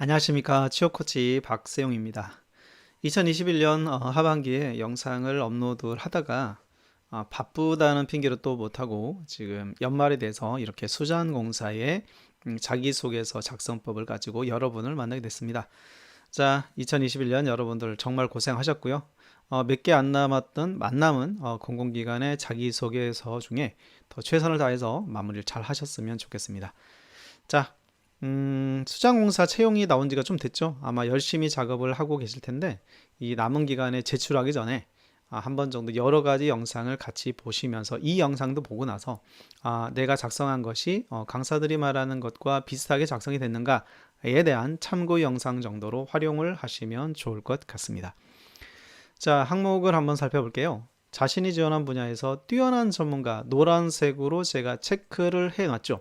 안녕하십니까 취업코치 박세용입니다. 2021년 어, 하반기에 영상을 업로드 하다가 어, 바쁘다는 핑계로 또 못하고 지금 연말에 돼서 이렇게 수자원공사의 음, 자기소개서 작성법을 가지고 여러분을 만나게 됐습니다. 자, 2021년 여러분들 정말 고생하셨고요. 어, 몇 개 안 남았던 만남은 어, 공공기관의 자기소개서 중에 더 최선을 다해서 마무리를 잘 하셨으면 좋겠습니다. 자, 음, 수장공사 채용이 나온 지가 좀 됐죠. 아마 열심히 작업을 하고 계실 텐데, 이 남은 기간에 제출하기 전에 아, 한 번 정도 여러 가지 영상을 같이 보시면서 이 영상도 보고 나서 아, 내가 작성한 것이 어, 강사들이 말하는 것과 비슷하게 작성이 됐는가에 대한 참고 영상 정도로 활용을 하시면 좋을 것 같습니다. 자, 항목을 한번 살펴볼게요. 자신이 지원한 분야에서 뛰어난 전문가 노란색으로 제가 체크를 해놨죠.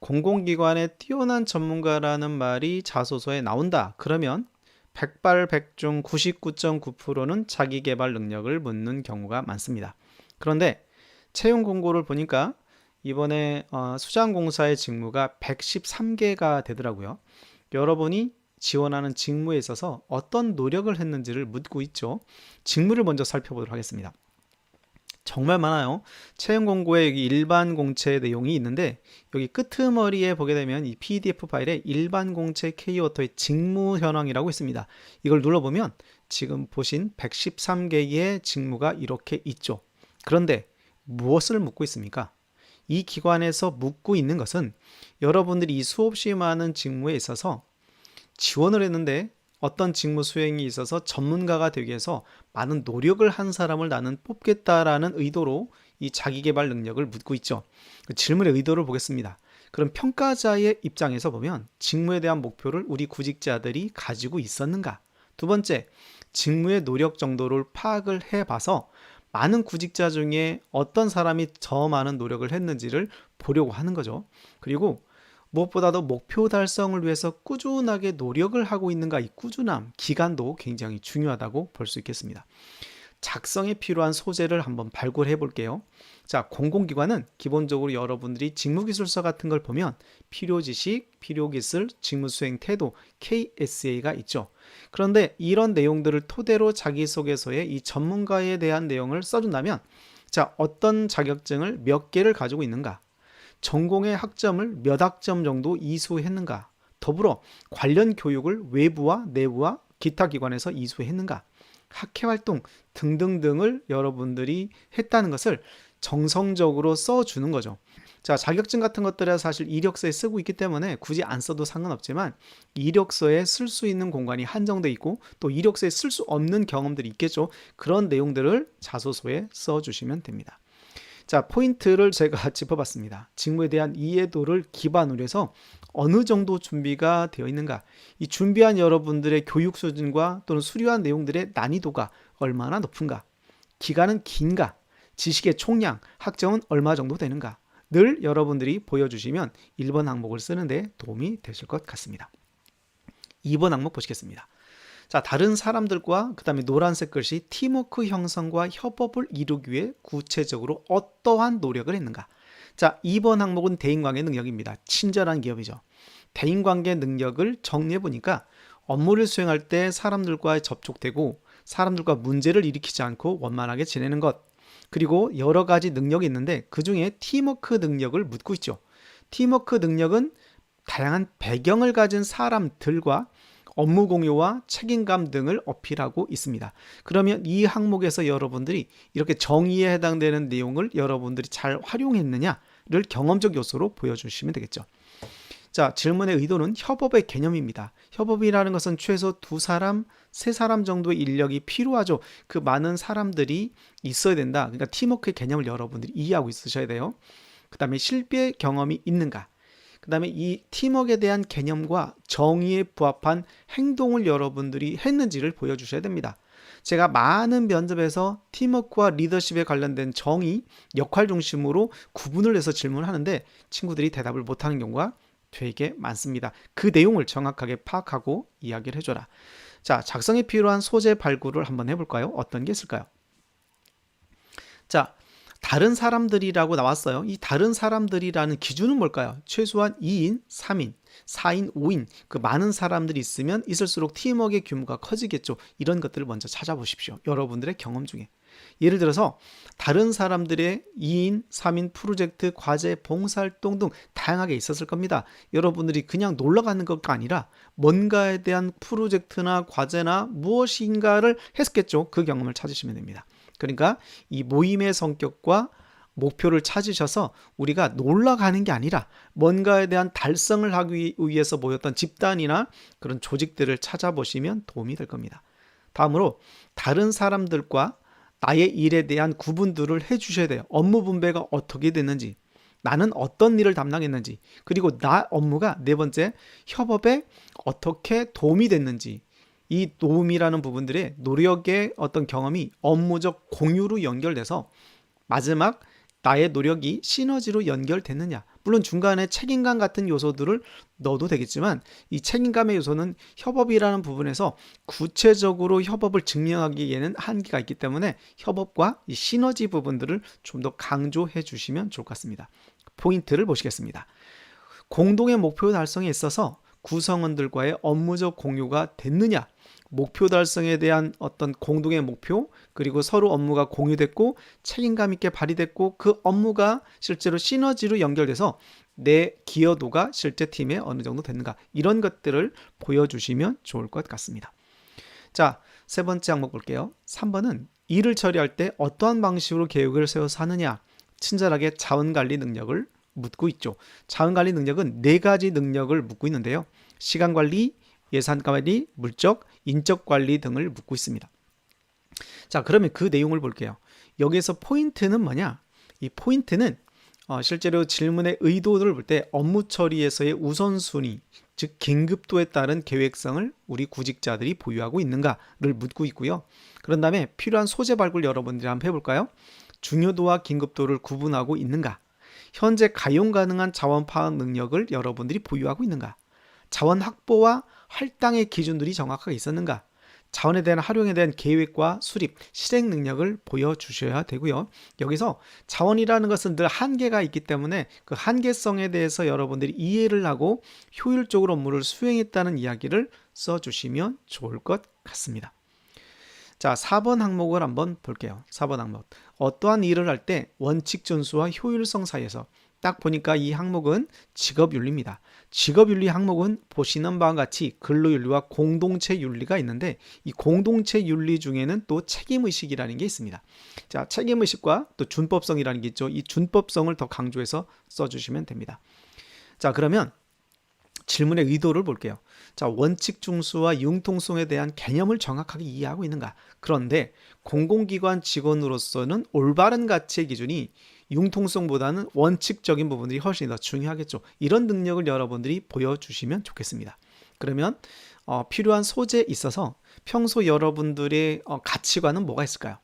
공공기관의 뛰어난 전문가라는 말이 자소서에 나온다. 그러면 백발백중 99.9%는 자기 개발 능력을 묻는 경우가 많습니다. 그런데 채용 공고를 보니까 이번에 어, 수장공사의 직무가 113개가 되더라고요. 여러분이 지원하는 직무에 있어서 어떤 노력을 했는지를 묻고 있죠. 직무를 먼저 살펴보도록 하겠습니다. 정말 많아요. 채용 공고에 여기 일반 공채 내용이 있는데 여기 끄트머리에 보게 되면 이 PDF 파일에 일반 공채 K워터의 직무 현황이라고 있습니다. 이걸 눌러보면 지금 보신 113개의 직무가 이렇게 있죠. 그런데 무엇을 묻고 있습니까? 이 기관에서 묻고 있는 것은 여러분들이 이 수없이 많은 직무에 있어서 지원을 했는데 어떤 직무 수행이 있어서 전문가가 되기 위해서 많은 노력을 한 사람을 나는 뽑겠다라는 의도로 이 자기 개발 능력을 묻고 있죠. 그 질문의 의도를 보겠습니다. 그럼 평가자의 입장에서 보면 직무에 대한 목표를 우리 구직자들이 가지고 있었는가? 두 번째, 직무의 노력 정도를 파악을 해 봐서 많은 구직자 중에 어떤 사람이 더 많은 노력을 했는지를 보려고 하는 거죠. 그리고 무엇보다도 목표 달성을 위해서 꾸준하게 노력을 하고 있는가 이 꾸준함, 기간도 굉장히 중요하다고 볼 수 있겠습니다. 작성에 필요한 소재를 한번 발굴해 볼게요. 자, 공공기관은 기본적으로 여러분들이 직무기술서 같은 걸 보면 필요 지식, 필요 기술, 직무 수행 태도, KSA가 있죠. 그런데 이런 내용들을 토대로 자기소개서에 이 전문가에 대한 내용을 써준다면 자, 어떤 자격증을 몇 개를 가지고 있는가? 전공의 학점을 몇 학점 정도 이수했는가? 더불어 관련 교육을 외부와 내부와 기타 기관에서 이수했는가? 학회 활동 등등등을 여러분들이 했다는 것을 정성적으로 써주는 거죠. 자, 자격증 같은 것들은 사실 이력서에 쓰고 있기 때문에 굳이 안 써도 상관없지만 이력서에 쓸 수 있는 공간이 한정돼 있고 또 이력서에 쓸 수 없는 경험들이 있겠죠. 그런 내용들을 자소서에 써주시면 됩니다. 자, 포인트를 제가 짚어봤습니다. 직무에 대한 이해도를 기반으로 해서 어느 정도 준비가 되어 있는가. 이 준비한 여러분들의 교육 수준과 또는 수료한 내용들의 난이도가 얼마나 높은가. 기간은 긴가. 지식의 총량, 학점은 얼마 정도 되는가. 늘 여러분들이 보여주시면 1번 항목을 쓰는데 도움이 되실 것 같습니다. 2번 항목 보시겠습니다. 자, 다른 사람들과 그다음에 노란색 글씨 팀워크 형성과 협업을 이루기 위해 구체적으로 어떠한 노력을 했는가? 자, 2번 항목은 대인관계 능력입니다. 친절한 기업이죠. 대인관계 능력을 정리해 보니까 업무를 수행할 때 사람들과 접촉되고 사람들과 문제를 일으키지 않고 원만하게 지내는 것. 그리고 여러 가지 능력이 있는데 그 중에 팀워크 능력을 묻고 있죠. 팀워크 능력은 다양한 배경을 가진 사람들과 업무 공유와 책임감 등을 어필하고 있습니다. 그러면 이 항목에서 여러분들이 이렇게 정의에 해당되는 내용을 여러분들이 잘 활용했느냐를 경험적 요소로 보여주시면 되겠죠. 자, 질문의 의도는 협업의 개념입니다. 협업이라는 것은 최소 두 사람, 세 사람 정도의 인력이 필요하죠. 그 많은 사람들이 있어야 된다. 그러니까 팀워크의 개념을 여러분들이 이해하고 있으셔야 돼요. 그 다음에 실패 경험이 있는가? 그 다음에 이 팀워크에 대한 개념과 정의에 부합한 행동을 여러분들이 했는지를 보여주셔야 됩니다. 제가 많은 면접에서 팀워크와 리더십에 관련된 정의, 역할 중심으로 구분을 해서 질문을 하는데 친구들이 대답을 못하는 경우가 되게 많습니다. 그 내용을 정확하게 파악하고 이야기를 해줘라. 자, 작성에 필요한 소재 발굴을 한번 해볼까요? 어떤 게 있을까요? 자, 다른 사람들이라고 나왔어요. 이 다른 사람들이라는 기준은 뭘까요? 최소한 2인, 3인, 4인, 5인 그 많은 사람들이 있으면 있을수록 팀워크의 규모가 커지겠죠. 이런 것들을 먼저 찾아보십시오. 여러분들의 경험 중에. 예를 들어서 다른 사람들의 2인, 3인 프로젝트, 과제, 봉사활동 등 다양하게 있었을 겁니다. 여러분들이 그냥 놀러 가는 것가 아니라 뭔가에 대한 프로젝트나 과제나 무엇인가를 했겠죠. 그 경험을 찾으시면 됩니다. 그러니까 이 모임의 성격과 목표를 찾으셔서 우리가 놀러 가는 게 아니라 뭔가에 대한 달성을 하기 위해서 모였던 집단이나 그런 조직들을 찾아보시면 도움이 될 겁니다. 다음으로 다른 사람들과 나의 일에 대한 구분들을 해 주셔야 돼요. 업무 분배가 어떻게 됐는지, 나는 어떤 일을 담당했는지, 그리고 나 업무가 네 번째 협업에 어떻게 도움이 됐는지, 이 도움이라는 부분들의 노력의 어떤 경험이 업무적 공유로 연결돼서 마지막 나의 노력이 시너지로 연결됐느냐. 물론 중간에 책임감 같은 요소들을 넣어도 되겠지만 이 책임감의 요소는 협업이라는 부분에서 구체적으로 협업을 증명하기에는 한계가 있기 때문에 협업과 이 시너지 부분들을 좀 더 강조해 주시면 좋을 것 같습니다. 포인트를 보시겠습니다. 공동의 목표 달성에 있어서 구성원들과의 업무적 공유가 됐느냐 목표 달성에 대한 어떤 공동의 목표 그리고 서로 업무가 공유됐고 책임감 있게 발휘됐고 그 업무가 실제로 시너지로 연결돼서 내 기여도가 실제 팀에 어느 정도 됐는가 이런 것들을 보여주시면 좋을 것 같습니다. 자, 세 번째 항목 볼게요. 3번은 일을 처리할 때 어떠한 방식으로 계획을 세워서 하느냐 친절하게 자원 관리 능력을 묻고 있죠. 자원 관리 능력은 네 가지 능력을 묻고 있는데요. 시간 관리, 예산 관리, 물적, 인적 관리 등을 묻고 있습니다. 자, 그러면 그 내용을 볼게요. 여기에서 포인트는 뭐냐? 이 포인트는 어, 실제로 질문의 의도를 볼 때 업무 처리에서의 우선순위, 즉 긴급도에 따른 계획성을 우리 구직자들이 보유하고 있는가를 묻고 있고요. 그런 다음에 필요한 소재 발굴 여러분들이 한번 해볼까요? 중요도와 긴급도를 구분하고 있는가? 현재 가용 가능한 자원 파악 능력을 여러분들이 보유하고 있는가? 자원 확보와 할당의 기준들이 정확하게 있었는가? 자원에 대한 활용에 대한 계획과 수립, 실행 능력을 보여주셔야 되고요. 여기서 자원이라는 것은 늘 한계가 있기 때문에 그 한계성에 대해서 여러분들이 이해를 하고 효율적으로 업무를 수행했다는 이야기를 써주시면 좋을 것 같습니다. 자, 4번 항목을 한번 볼게요. 4번 항목. 어떠한 일을 할 때 원칙 준수와 효율성 사이에서 딱 보니까 이 항목은 직업윤리입니다. 직업윤리 항목은 보시는 바와 같이 근로윤리와 공동체 윤리가 있는데 이 공동체 윤리 중에는 또 책임의식이라는 게 있습니다. 자, 책임의식과 또 준법성이라는 게 있죠. 이 준법성을 더 강조해서 써주시면 됩니다. 자, 그러면 질문의 의도를 볼게요. 자, 원칙 중수와 융통성에 대한 개념을 정확하게 이해하고 있는가? 그런데 공공기관 직원으로서는 올바른 가치의 기준이 융통성보다는 원칙적인 부분들이 훨씬 더 중요하겠죠. 이런 능력을 여러분들이 보여주시면 좋겠습니다. 그러면 어, 필요한 소재에 있어서 평소 여러분들의 어, 가치관은 뭐가 있을까요?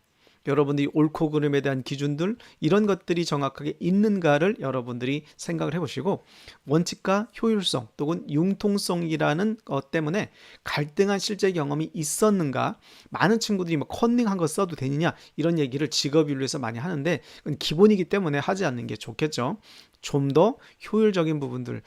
여러분들이 옳고 그름에 대한 기준들 이런 것들이 정확하게 있는가를 여러분들이 생각을 해보시고 원칙과 효율성 또는 융통성이라는 것 때문에 갈등한 실제 경험이 있었는가 많은 친구들이 뭐 컨닝한 거 써도 되느냐 이런 얘기를 직업윤리에서 많이 하는데 기본이기 때문에 하지 않는 게 좋겠죠. 좀 더 효율적인 부분들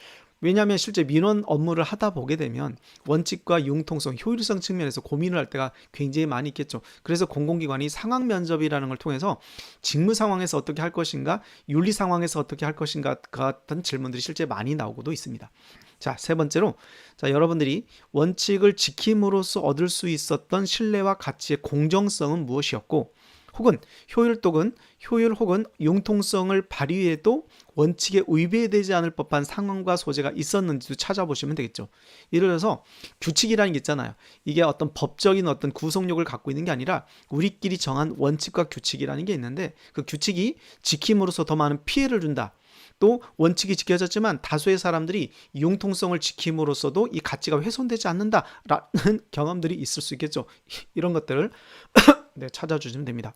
왜냐하면 실제 민원 업무를 하다 보게 되면 원칙과 융통성, 효율성 측면에서 고민을 할 때가 굉장히 많이 있겠죠. 그래서 공공기관이 상황 면접이라는 걸 통해서 직무 상황에서 어떻게 할 것인가, 윤리 상황에서 어떻게 할 것인가 같은 질문들이 실제 많이 나오고도 있습니다. 자, 세 번째로 자, 여러분들이 원칙을 지킴으로써 얻을 수 있었던 신뢰와 가치의 공정성은 무엇이었고 혹은 효율 또는 효율 혹은 융통성을 발휘해도 원칙에 위배되지 않을 법한 상황과 소재가 있었는지도 찾아보시면 되겠죠. 예를 들어서 규칙이라는 게 있잖아요. 이게 어떤 법적인 어떤 구속력을 갖고 있는 게 아니라 우리끼리 정한 원칙과 규칙이라는 게 있는데 그 규칙이 지킴으로써 더 많은 피해를 준다. 또 원칙이 지켜졌지만 다수의 사람들이 융통성을 지킴으로써도 이 가치가 훼손되지 않는다라는 경험들이 있을 수 있겠죠. 이런 것들을 네, 찾아주시면 됩니다.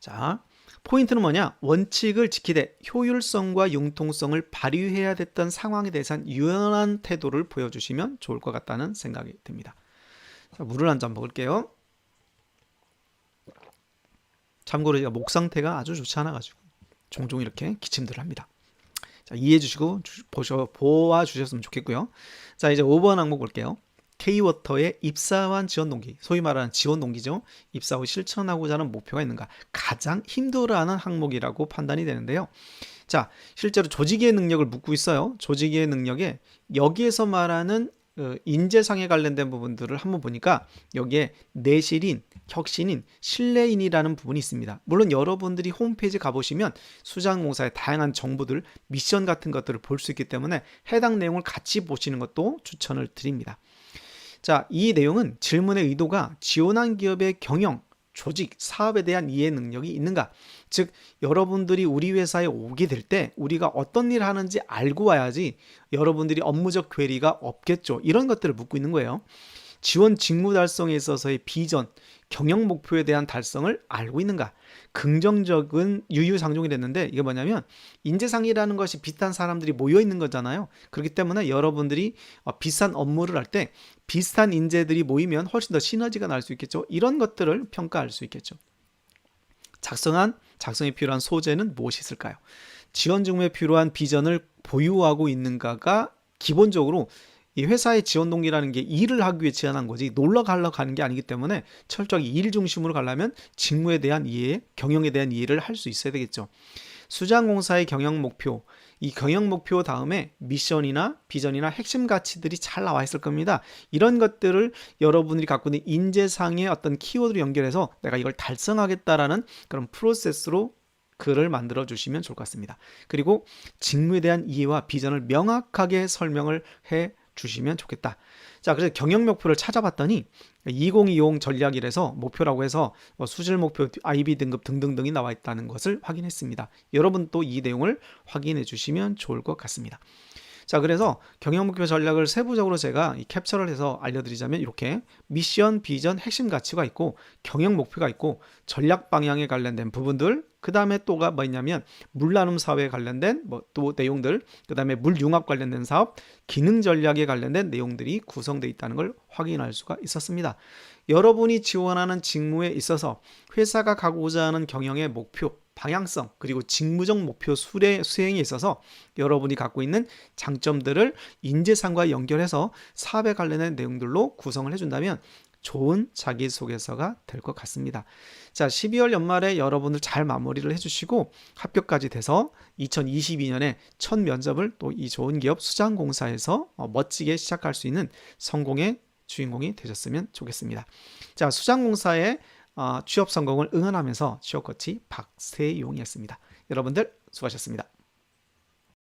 자, 포인트는 뭐냐? 원칙을 지키되 효율성과 융통성을 발휘해야 됐던 상황에 대해서는 유연한 태도를 보여주시면 좋을 것 같다는 생각이 듭니다. 자, 물을 한 잔 먹을게요. 참고로 제가 목 상태가 아주 좋지 않아 가지고 종종 이렇게 기침들을 합니다. 자, 이해해 주시고 주- 보셔 보아 주셨으면 좋겠고요. 자, 이제 5번 항목 볼게요. K워터의 입사한 지원 동기, 소위 말하는 지원 동기죠. 입사 후 실천하고자 하는 목표가 있는가? 가장 힘들어하는 항목이라고 판단이 되는데요. 자, 실제로 조직의 능력을 묻고 있어요. 조직의 능력에 여기에서 말하는 어, 인재상에 관련된 부분들을 한번 보니까 여기에 내실인, 혁신인, 신뢰인이라는 부분이 있습니다. 물론 여러분들이 홈페이지 가보시면 수장공사의 다양한 정보들, 미션 같은 것들을 볼 수 있기 때문에 해당 내용을 같이 보시는 것도 추천을 드립니다. 자, 이 내용은 질문의 의도가 지원한 기업의 경영, 조직, 사업에 대한 이해 능력이 있는가? 즉, 여러분들이 우리 회사에 오게 될 때 우리가 어떤 일을 하는지 알고 와야지 여러분들이 업무적 괴리가 없겠죠. 이런 것들을 묻고 있는 거예요. 지원 직무 달성에 있어서의 비전, 경영 목표에 대한 달성을 알고 있는가? 긍정적인 유유상종이 됐는데 이게 뭐냐면 인재상이라는 것이 비슷한 사람들이 모여 있는 거잖아요. 그렇기 때문에 여러분들이 어, 비슷한 업무를 할 때 비슷한 인재들이 모이면 훨씬 더 시너지가 날 수 있겠죠. 이런 것들을 평가할 수 있겠죠. 작성한 작성에 필요한 소재는 무엇이 있을까요? 지원 직무에 필요한 비전을 보유하고 있는가가 기본적으로 이 회사의 지원 동기라는 게 일을 하기 위해 지원한 거지 놀러 가려 가는 게 아니기 때문에 철저하게 일 중심으로 가려면 직무에 대한 이해, 경영에 대한 이해를 할 수 있어야 되겠죠. 수장공사의 경영 목표, 이 경영 목표 다음에 미션이나 비전이나 핵심 가치들이 잘 나와 있을 겁니다. 이런 것들을 여러분들이 갖고 있는 인재상의 어떤 키워드로 연결해서 내가 이걸 달성하겠다라는 그런 프로세스로 글을 만들어 주시면 좋을 것 같습니다. 그리고 직무에 대한 이해와 비전을 명확하게 설명을 해 주시면 좋겠다. 자, 그래서 경영 목표를 찾아봤더니 2020 전략이라서 목표라고 해서 뭐 수질 목표, IB 등급 등등등이 나와 있다는 것을 확인했습니다. 여러분 또 이 내용을 확인해 주시면 좋을 것 같습니다. 자, 그래서 경영 목표 전략을 세부적으로 제가 이 캡처를 해서 알려드리자면 이렇게 미션, 비전, 핵심 가치가 있고 경영 목표가 있고 전략 방향에 관련된 부분들, 그 다음에 또가 뭐 있냐면 물 나눔 사업에 관련된 뭐 또 내용들, 그 다음에 물 융합 관련된 사업, 기능 전략에 관련된 내용들이 구성되어 있다는 걸 확인할 수가 있었습니다. 여러분이 지원하는 직무에 있어서 회사가 가고자 하는 경영의 목표, 방향성 그리고 직무적 목표 수례, 수행에 있어서 여러분이 갖고 있는 장점들을 인재상과 연결해서 사업에 관련된 내용들로 구성을 해준다면 좋은 자기소개서가 될 것 같습니다. 자, 12월 연말에 여러분들 잘 마무리를 해주시고 합격까지 돼서 2022년에 첫 면접을 또 이 좋은 기업 수장공사에서 어, 멋지게 시작할 수 있는 성공의 주인공이 되셨으면 좋겠습니다. 자, 수장공사의 어, 취업 성공을 응원하면서 취업 코치 박세용이었습니다. 여러분들 수고하셨습니다.